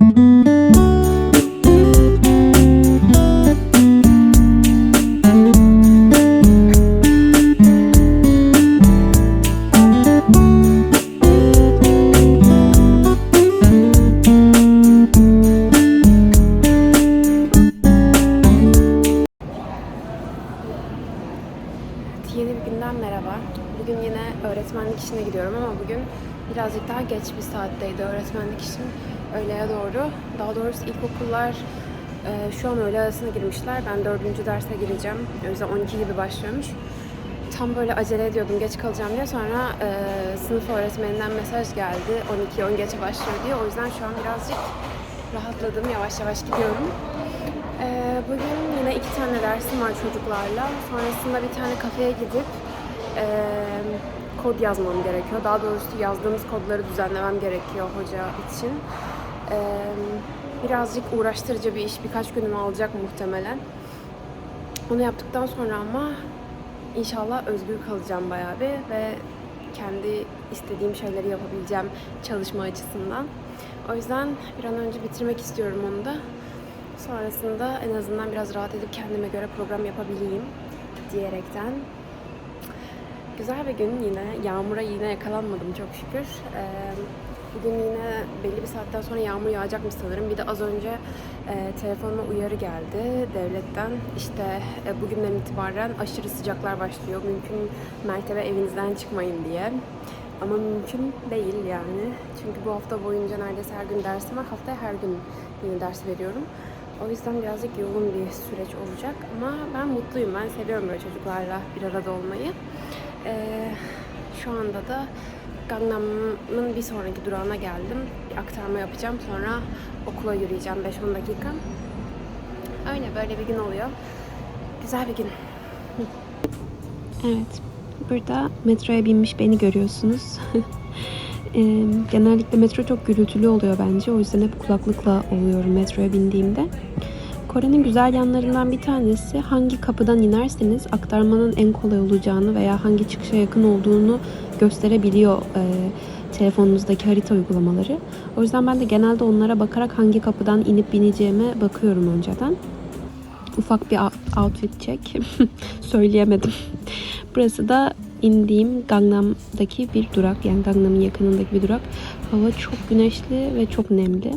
Yeni öğle arasına girmişler. Ben dördüncü derse gireceğim. O yüzden 12 gibi başlıyormuş. Tam böyle acele ediyordum geç kalacağım diye. Sonra e, sınıf öğretmeninden mesaj geldi. 12 10 geçe başlıyor diye. O yüzden şu an birazcık rahatladım. Yavaş yavaş gidiyorum. Ee, bugün yine iki tane dersim var çocuklarla. Sonrasında bir tane kafeye gidip eee, kod yazmam gerekiyor. Daha doğrusu yazdığımız kodları düzenlemem gerekiyor hoca için. Eee, birazcık uğraştırıcı bir iş. Birkaç günümü alacak muhtemelen. Onu yaptıktan sonra ama inşallah özgür kalacağım bayağı bir ve kendi istediğim şeyleri yapabileceğim çalışma açısından. O yüzden bir an önce bitirmek istiyorum onu da. Sonrasında en azından biraz rahat edip kendime göre program yapabileyim diyerekten. Güzel bir gün yine. Yağmura yine yakalanmadım çok şükür. Ee, bugün yine belli bir saatten sonra yağmur yağacakmış sanırım. Bir de az önce e, telefonuma uyarı geldi devletten. İşte e, bugünden itibaren aşırı sıcaklar başlıyor. Mümkün mertebe evinizden çıkmayın diye. Ama mümkün değil yani. Çünkü bu hafta boyunca neredeyse her gün dersim var. Haftaya her gün yine ders veriyorum. O yüzden birazcık yoğun bir süreç olacak. Ama ben mutluyum. Ben seviyorum böyle çocuklarla bir arada olmayı. Ee, şu anda da Gangnam'ın bir sonraki durağına geldim. Bir aktarma yapacağım. Sonra okula yürüyeceğim 5-10 dakika. Öyle böyle bir gün oluyor. Güzel bir gün. Evet. Burada metroya binmiş beni görüyorsunuz. Genellikle metro çok gürültülü oluyor bence. O yüzden hep kulaklıkla oluyorum metroya bindiğimde. Kore'nin güzel yanlarından bir tanesi hangi kapıdan inerseniz aktarmanın en kolay olacağını veya hangi çıkışa yakın olduğunu gösterebiliyor eee, telefonunuzdaki harita uygulamaları. O yüzden ben de genelde onlara bakarak hangi kapıdan inip bineceğime bakıyorum önceden. Ufak bir out- outfit check. Söyleyemedim. Burası da indiğim Gangnam'daki bir durak. Yani Gangnam'ın yakınındaki bir durak. Hava çok güneşli ve çok nemli.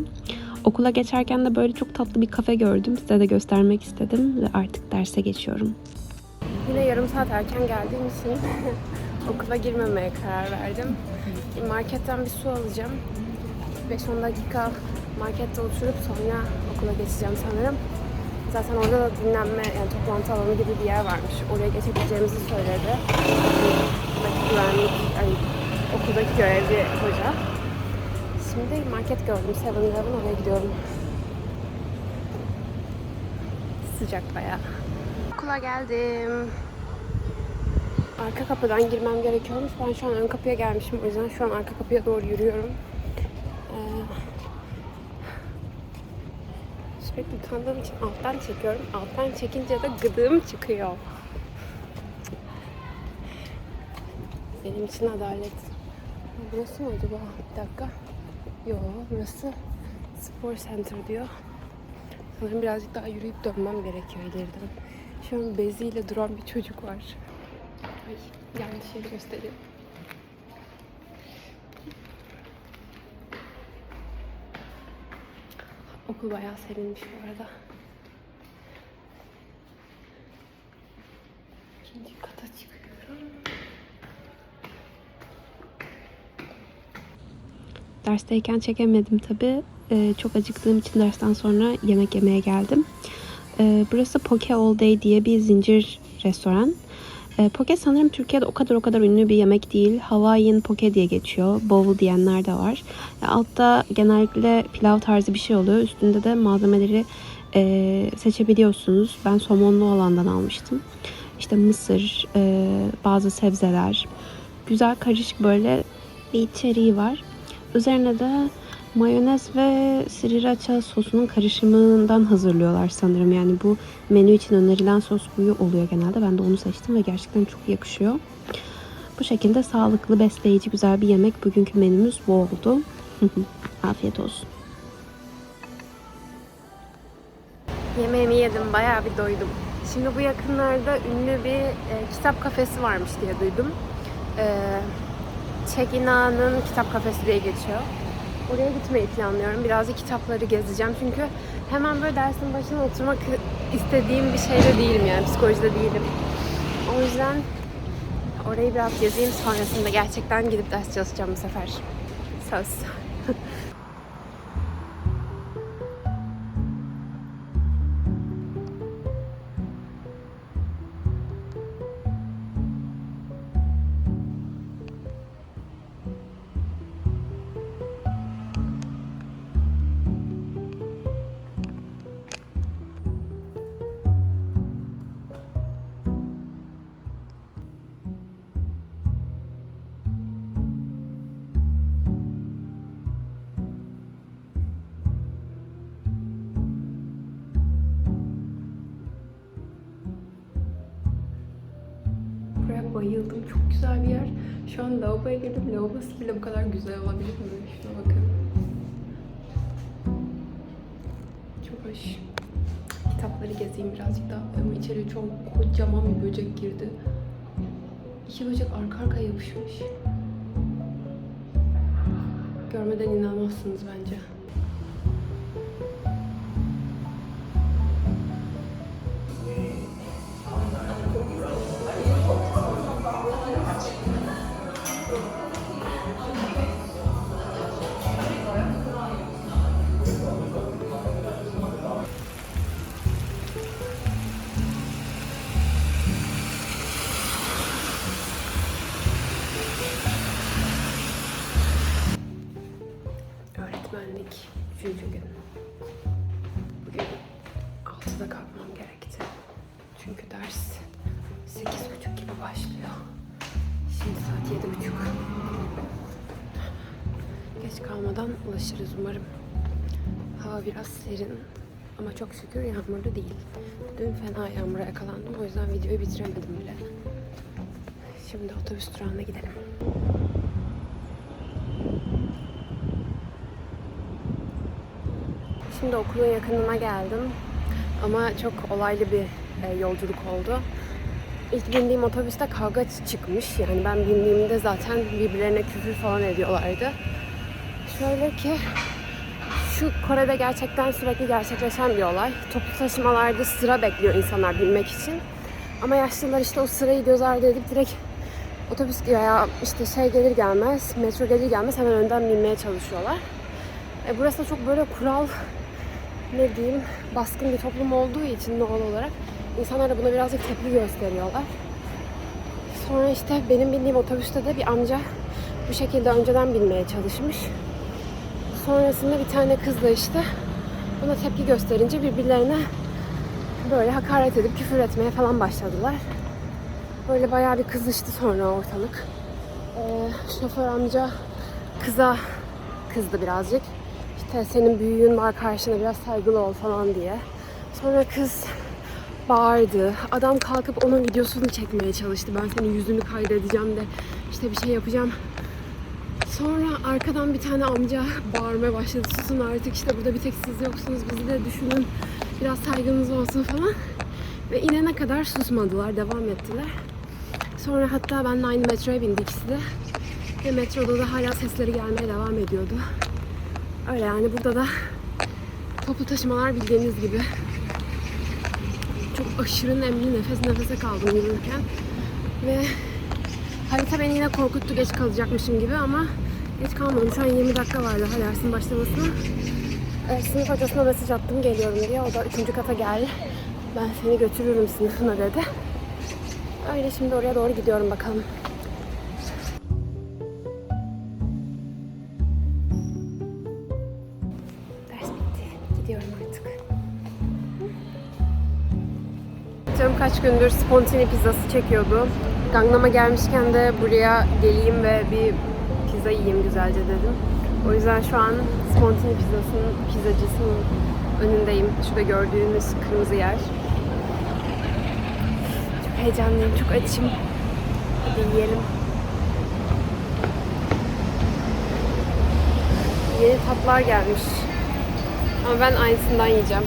Okula geçerken de böyle çok tatlı bir kafe gördüm. Size de göstermek istedim ve artık derse geçiyorum. Yine yarım saat erken geldiğim için okula girmemeye karar verdim. Marketten bir su alacağım. 5-10 dakika markette oturup sonra okula geçeceğim sanırım. Zaten orada da dinlenme, yani toplantı alanı gibi bir yer varmış. Oraya geçebileceğimizi söyledi. Güvenlik, ay, okuldaki görevli hoca. Şimdi market gördüm, 7-Eleven oraya gidiyorum. Sıcak bayağı. Okula geldim. Arka kapıdan girmem gerekiyormuş. Ben şu an ön kapıya gelmişim. O yüzden şu an arka kapıya doğru yürüyorum. Ee, sürekli utandığım için alttan çekiyorum. Alttan çekince de gıdığım çıkıyor. Benim için adalet. Burası mı acaba? Bir dakika. Yo, burası spor center diyor. Sanırım birazcık daha yürüyüp dönmem gerekiyor ileriden. Şu an beziyle duran bir çocuk var. Ay, yanlış yeri gösteriyor. Okul bayağı serinmiş bu arada. İkinci kata çıkıyorum. Dersteyken çekemedim tabii. Ee, çok acıktığım için dersten sonra yemek yemeye geldim. Ee, burası Poke All Day diye bir zincir restoran. Ee, poke sanırım Türkiye'de o kadar o kadar ünlü bir yemek değil. Hawaiian poke diye geçiyor. Bowl diyenler de var. Ya altta genellikle pilav tarzı bir şey oluyor. Üstünde de malzemeleri e, seçebiliyorsunuz. Ben somonlu olandan almıştım. İşte mısır, e, bazı sebzeler. Güzel karışık böyle bir içeriği var. Üzerine de mayonez ve sriracha sosunun karışımından hazırlıyorlar sanırım. Yani bu menü için önerilen sos buyu oluyor genelde. Ben de onu seçtim ve gerçekten çok yakışıyor. Bu şekilde sağlıklı, besleyici, güzel bir yemek. Bugünkü menümüz bu oldu. Afiyet olsun. Yemeğimi yedim, bayağı bir doydum. Şimdi bu yakınlarda ünlü bir e, kitap kafesi varmış diye duydum. E, Çekina'nın kitap kafesi diye geçiyor. Oraya gitmeyi planlıyorum. Birazcık kitapları gezeceğim çünkü hemen böyle dersin başına oturmak istediğim bir şeyde değilim yani psikolojide değilim. O yüzden orayı biraz gezeyim sonrasında gerçekten gidip ders çalışacağım bu sefer. Söz. Buraya bayıldım. Çok güzel bir yer. Şu an lavaboya girdim. Lavabosu bile bu kadar güzel olabilir mi? Şuna bakın. Çok hoş. Kitapları gezeyim birazcık daha. Ama içeri çok kocaman bir böcek girdi. İki böcek arka arkaya yapışmış. Görmeden inanmazsınız bence. Ulaşırız umarım. Hava biraz serin ama çok şükür yağmurlu değil. Dün fena yağmura yakalandım o yüzden videoyu bitiremedim bile. Şimdi otobüs durağına gidelim. Şimdi okulun yakınına geldim. Ama çok olaylı bir e, yolculuk oldu. İlk bindiğim otobüste kavga çıkmış. Yani ben bindiğimde zaten birbirlerine küfür falan ediyorlardı. Şöyle ki şu Kore'de gerçekten sürekli gerçekleşen bir olay. Toplu taşımalarda sıra bekliyor insanlar binmek için. Ama yaşlılar işte o sırayı göz ardı edip direkt otobüs veya işte şey gelir gelmez, metro gelir gelmez hemen önden binmeye çalışıyorlar. E, burası da çok böyle kural ne diyeyim baskın bir toplum olduğu için doğal olarak insanlar da buna birazcık tepki gösteriyorlar. Sonra işte benim bindiğim otobüste de bir amca bu şekilde önceden binmeye çalışmış. Sonrasında bir tane kız da işte buna tepki gösterince birbirlerine böyle hakaret edip küfür etmeye falan başladılar. Böyle bayağı bir kızıştı sonra ortalık. Ee, şoför amca kıza kızdı birazcık. İşte senin büyüğün var karşına biraz saygılı ol falan diye. Sonra kız bağırdı. Adam kalkıp onun videosunu çekmeye çalıştı. Ben senin yüzünü kaydedeceğim de işte bir şey yapacağım. Sonra arkadan bir tane amca bağırmaya başladı. Susun artık işte burada bir tek siz yoksunuz. Bizi de düşünün. Biraz saygınız olsun falan. Ve inene kadar susmadılar. Devam ettiler. Sonra hatta benimle aynı metroya bindi ikisi de. Ve metroda da hala sesleri gelmeye devam ediyordu. Öyle yani burada da toplu taşımalar bildiğiniz gibi. Çok aşırı nemli nefes nefese kaldım yürürken. Ve harita beni yine korkuttu geç kalacakmışım gibi ama geç kalmadım. Şu an 20 dakika var daha dersin başlamasına. Ee, sınıf hocasına mesaj attım geliyorum diye. O da 3. kata gel. Ben seni götürürüm sınıfına dedi. Öyle şimdi oraya doğru gidiyorum bakalım. Ders bitti. Gidiyorum artık. Canım kaç gündür spontane pizzası çekiyordu. Gangnam'a gelmişken de buraya geleyim ve bir pizza yiyeyim güzelce dedim. O yüzden şu an spontane pizzasının pizzacısının önündeyim. Şurada gördüğünüz kırmızı yer. Çok heyecanlıyım, çok açım. Hadi yiyelim. Yeni tatlar gelmiş. Ama ben aynısından yiyeceğim.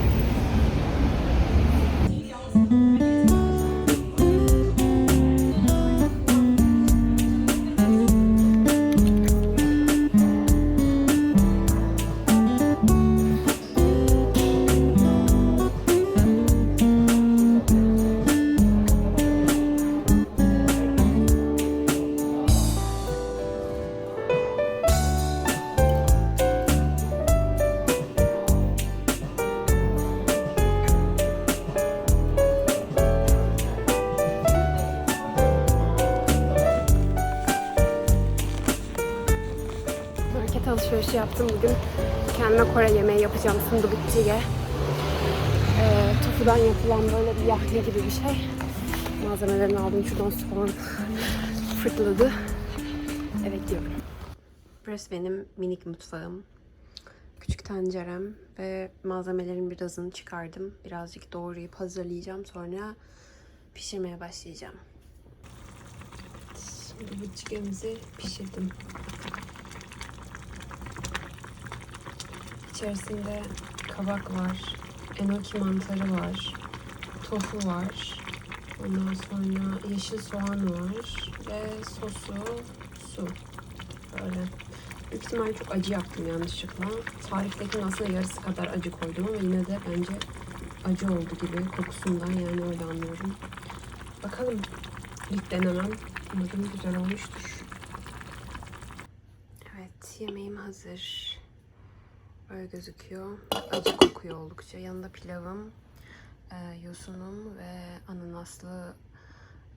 Yapacağım sındubukjiye. Ee, tofudan yapılan böyle bir yahni gibi bir şey. Malzemelerini aldım. Şuradan soğan fırtladı. Evet diyorum. Burası benim minik mutfağım. Küçük tencerem ve malzemelerin birazını çıkardım. Birazcık doğrayıp hazırlayacağım. Sonra pişirmeye başlayacağım. Şimdi bu pişirdim. İçerisinde kabak var, enoki mantarı var, tofu var. Ondan sonra yeşil soğan var ve sosu su. Böyle. Büyük ihtimalle çok acı yaptım yanlışlıkla. Tariftekinin aslında yarısı kadar acı koydum ama yine de bence acı oldu gibi kokusundan yani öyle anlıyorum. Bakalım ilk denemem. Umarım güzel olmuştur. Evet yemeğim hazır. Böyle gözüküyor. Acı kokuyor oldukça. Yanında pilavım, e, yosunum ve ananaslı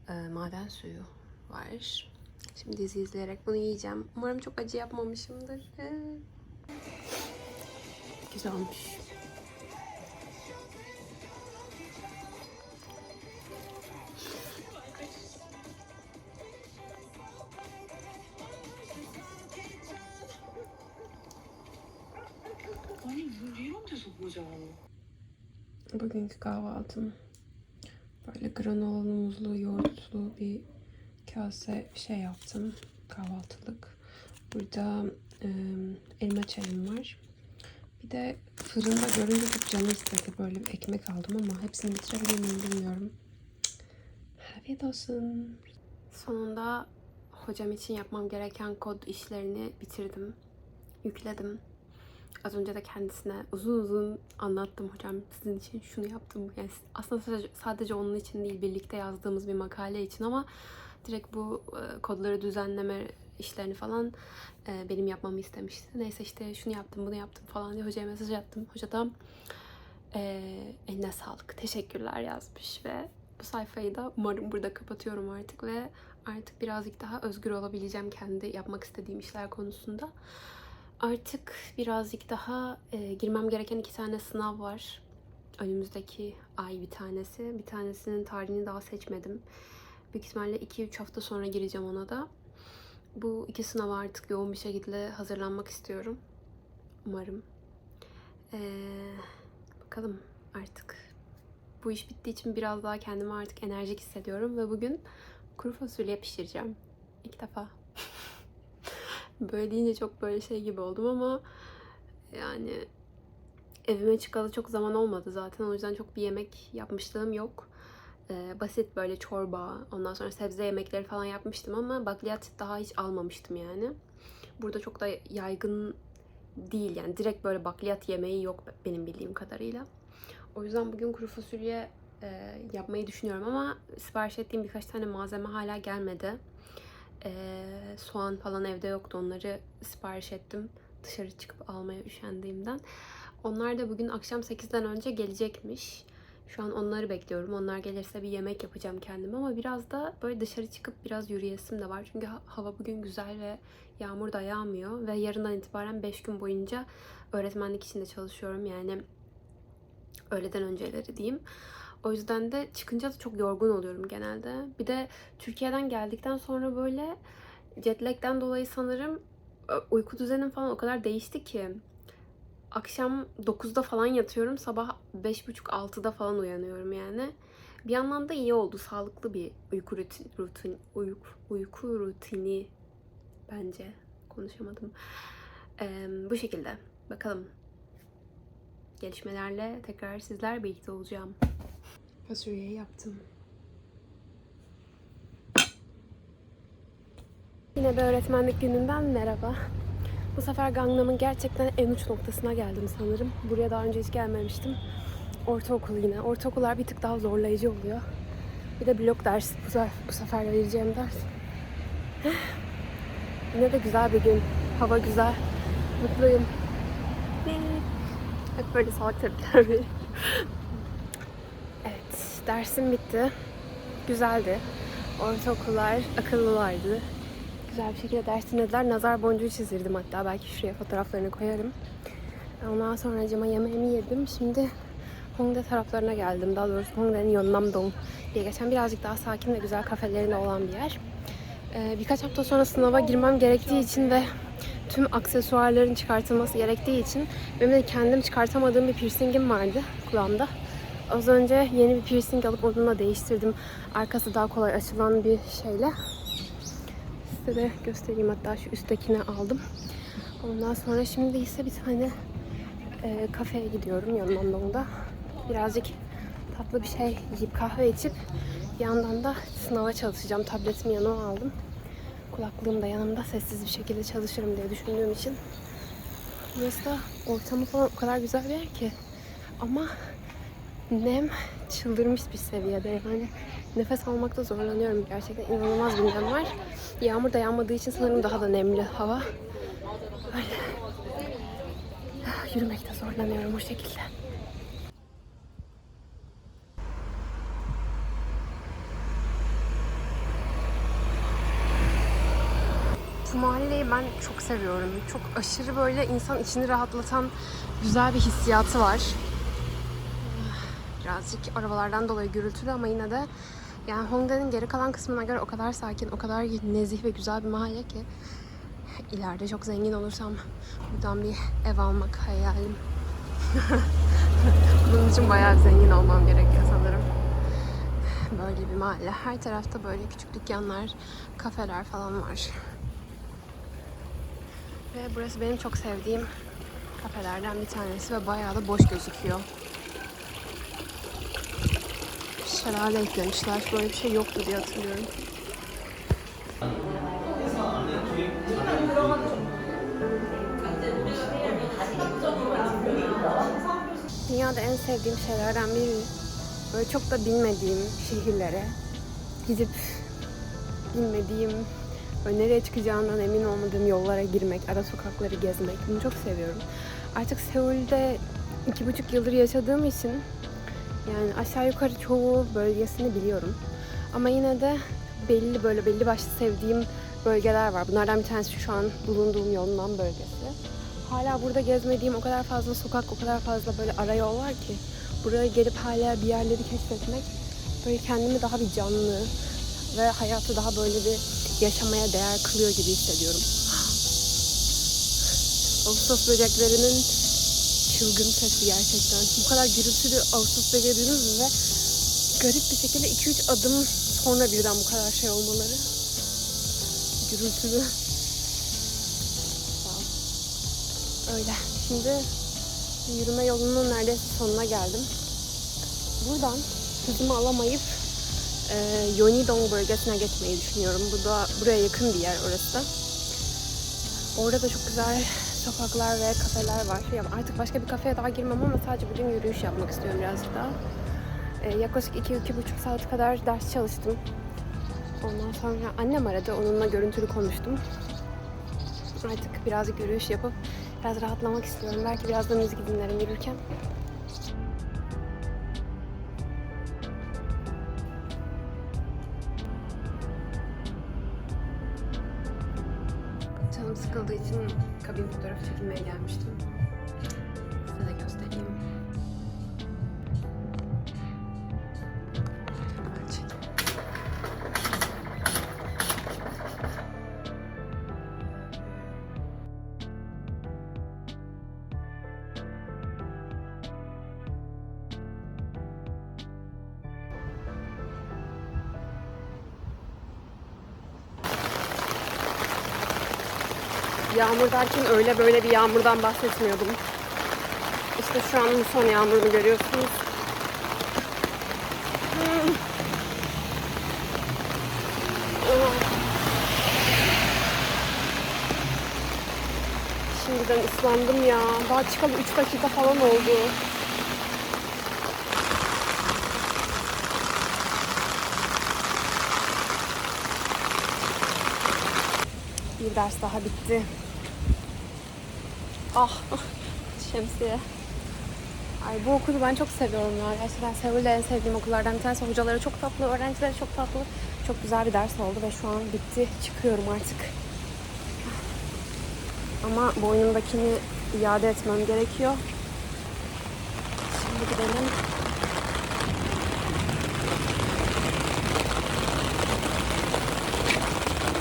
e, maden suyu var. Şimdi dizi izleyerek bunu yiyeceğim. Umarım çok acı yapmamışımdır. Güzel olmuş. Bugünkü kahvaltım böyle granolalı, muzlu, yoğurtlu bir kase şey yaptım. Kahvaltılık. Burada e, elma çayım var. Bir de fırında görünce çok canım istedi. Böyle bir ekmek aldım ama hepsini bitirebilir miyim bilmiyorum. Afiyet olsun. Sonunda hocam için yapmam gereken kod işlerini bitirdim. Yükledim. Az önce de kendisine uzun uzun anlattım hocam sizin için şunu yaptım. Yani aslında sadece, onun için değil birlikte yazdığımız bir makale için ama direkt bu e, kodları düzenleme işlerini falan e, benim yapmamı istemişti. Neyse işte şunu yaptım bunu yaptım falan diye hocaya mesaj attım. Hoca da e, eline sağlık teşekkürler yazmış ve bu sayfayı da umarım burada kapatıyorum artık ve artık birazcık daha özgür olabileceğim kendi yapmak istediğim işler konusunda. Artık birazcık daha e, girmem gereken iki tane sınav var. Önümüzdeki ay bir tanesi. Bir tanesinin tarihini daha seçmedim. Büyük ihtimalle 2-3 hafta sonra gireceğim ona da. Bu iki sınava artık yoğun bir şekilde hazırlanmak istiyorum. Umarım. Ee, bakalım artık. Bu iş bittiği için biraz daha kendimi artık enerjik hissediyorum ve bugün kuru fasulye pişireceğim. İlk defa. Böyle deyince çok böyle şey gibi oldum ama yani evime çıkalı çok zaman olmadı zaten. O yüzden çok bir yemek yapmışlığım yok. Ee, basit böyle çorba, ondan sonra sebze yemekleri falan yapmıştım ama bakliyat daha hiç almamıştım yani. Burada çok da yaygın değil yani direkt böyle bakliyat yemeği yok benim bildiğim kadarıyla. O yüzden bugün kuru fasulye e, yapmayı düşünüyorum ama sipariş ettiğim birkaç tane malzeme hala gelmedi. Ee, soğan falan evde yoktu. Onları sipariş ettim. Dışarı çıkıp almaya üşendiğimden. Onlar da bugün akşam 8'den önce gelecekmiş. Şu an onları bekliyorum. Onlar gelirse bir yemek yapacağım kendime ama biraz da böyle dışarı çıkıp biraz yürüyesim de var. Çünkü ha- hava bugün güzel ve yağmur da yağmıyor ve yarından itibaren 5 gün boyunca öğretmenlik içinde çalışıyorum. Yani öğleden önceleri diyeyim. O yüzden de çıkınca da çok yorgun oluyorum genelde. Bir de Türkiye'den geldikten sonra böyle jet dolayı sanırım e, uyku düzenim falan o kadar değişti ki. Akşam 9'da falan yatıyorum. Sabah 5.30-6'da falan uyanıyorum yani. Bir yandan da iyi oldu. Sağlıklı bir uyku rutin, rutin uyku, uyku rutini bence. Konuşamadım. Ee, bu şekilde. Bakalım. Gelişmelerle tekrar sizler birlikte olacağım. Fasulyeyi yaptım. Yine bir öğretmenlik gününden merhaba. Bu sefer Gangnam'ın gerçekten en uç noktasına geldim sanırım. Buraya daha önce hiç gelmemiştim. Ortaokul yine. Ortaokullar bir tık daha zorlayıcı oluyor. Bir de blok ders bu sefer, bu sefer vereceğim ders. Yine de güzel bir gün. Hava güzel. Mutluyum. Hep böyle salak tepkiler veriyorum. Dersim bitti. Güzeldi. Ortaokullar akıllılardı. Güzel bir şekilde ders dinlediler. Nazar boncuğu çizdirdim hatta. Belki şuraya fotoğraflarını koyarım. Ondan sonra cama yemeğimi yedim. Şimdi Hongdae taraflarına geldim. Daha doğrusu Hongdae'nin Yeonnam-dong diye geçen birazcık daha sakin ve güzel kafelerin olan bir yer. Ee, birkaç hafta sonra sınava girmem gerektiği için ve tüm aksesuarların çıkartılması gerektiği için benim de kendim çıkartamadığım bir piercingim vardı kulağımda. Az önce yeni bir piercing alıp onunla değiştirdim. Arkası daha kolay açılan bir şeyle. Size de göstereyim hatta şu üsttekini aldım. Ondan sonra şimdi ise bir tane e, kafeye gidiyorum Yeonnam-dong'da. Birazcık tatlı bir şey yiyip kahve içip yandan da sınava çalışacağım. Tabletimi yanıma aldım. Kulaklığım da yanımda sessiz bir şekilde çalışırım diye düşündüğüm için. Burası da ortamı falan o kadar güzel bir yer ki. Ama nem çıldırmış bir seviyede. Yani nefes almakta zorlanıyorum gerçekten. inanılmaz bir nem var. Yağmur da yağmadığı için sanırım daha da nemli hava. Böyle. Yürümekte zorlanıyorum o şekilde. Bu mahalleyi ben çok seviyorum. Çok aşırı böyle insan içini rahatlatan güzel bir hissiyatı var. Birazcık arabalardan dolayı gürültülü ama yine de yani Hongdae'nin geri kalan kısmına göre o kadar sakin, o kadar nezih ve güzel bir mahalle ki ileride çok zengin olursam buradan bir ev almak hayalim. Bunun için bayağı zengin olmam gerekiyor sanırım. Böyle bir mahalle. Her tarafta böyle küçük dükkanlar, kafeler falan var. Ve burası benim çok sevdiğim kafelerden bir tanesi ve bayağı da boş gözüküyor. Şelale eklemişler. Böyle bir şey yoktu diye hatırlıyorum. Dünyada en sevdiğim şeylerden biri böyle çok da bilmediğim şehirlere gidip bilmediğim böyle nereye çıkacağından emin olmadığım yollara girmek, ara sokakları gezmek bunu çok seviyorum. Artık Seul'de iki buçuk yıldır yaşadığım için yani aşağı yukarı çoğu bölgesini biliyorum. Ama yine de belli böyle belli başlı sevdiğim bölgeler var. Bunlardan bir tanesi şu an bulunduğum Yonnan bölgesi. Hala burada gezmediğim o kadar fazla sokak, o kadar fazla böyle ara yol var ki buraya gelip hala bir yerleri keşfetmek böyle kendimi daha bir canlı ve hayatı daha böyle bir yaşamaya değer kılıyor gibi hissediyorum. Ağustos böceklerinin çılgın sesi gerçekten. Bu kadar gürültülü Ağustos mu ve garip bir şekilde 2-3 adım sonra birden bu kadar şey olmaları. Gürültülü. Öyle. Şimdi yürüme yolunun neredeyse sonuna geldim. Buradan hızımı alamayıp e, Yonidong bölgesine geçmeyi düşünüyorum. Bu da buraya yakın bir yer orası da. Orada da çok güzel sokaklar ve kafeler var. Ya artık başka bir kafeye daha girmem ama sadece bugün yürüyüş yapmak istiyorum birazcık daha. Ee, yaklaşık 2-2,5 saat kadar ders çalıştım. Ondan sonra annem aradı. Onunla görüntülü konuştum. Artık birazcık yürüyüş yapıp biraz rahatlamak istiyorum. Belki biraz da müzik dinlerim yürürken. Çekilmeye gelmiştim. Yağmur derken öyle böyle bir yağmurdan bahsetmiyordum. İşte şu an son yağmurunu görüyorsunuz. Şimdiden ıslandım ya. Daha çıkalı 3 dakika falan oldu. Bir ders daha bitti. Ah, şemsiye. Ay bu okulu ben çok seviyorum ya. Gerçekten Seul'de en sevdiğim okullardan bir tanesi. Hocaları çok tatlı, öğrencileri çok tatlı. Çok güzel bir ders oldu ve şu an bitti. Çıkıyorum artık. Ama boynumdakini iade etmem gerekiyor. Şimdi gidelim.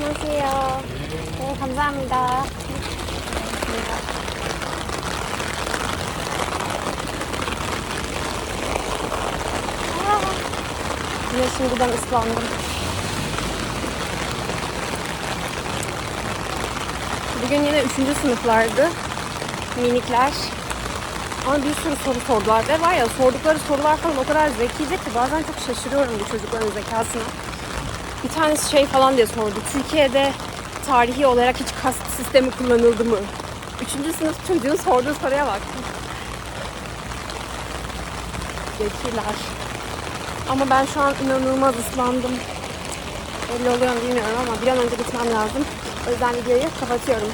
안녕하세요. 네, 감사합니다. Yine şimdiden ıslandım. Bugün yine üçüncü sınıflardı. Minikler. Ama bir sürü soru sordular. Ve var ya sordukları sorular falan o kadar zekice ki bazen çok şaşırıyorum bu çocukların zekasına. Bir tanesi şey falan diye sordu. Türkiye'de tarihi olarak hiç kast sistemi kullanıldı mı? Üçüncü sınıf çocuğun sorduğu soruya bak. Zekiler. Ama ben şu an inanılmaz ıslandım. Belli oluyor mu bilmiyorum ama bir an önce gitmem lazım. O yüzden videoyu kapatıyorum.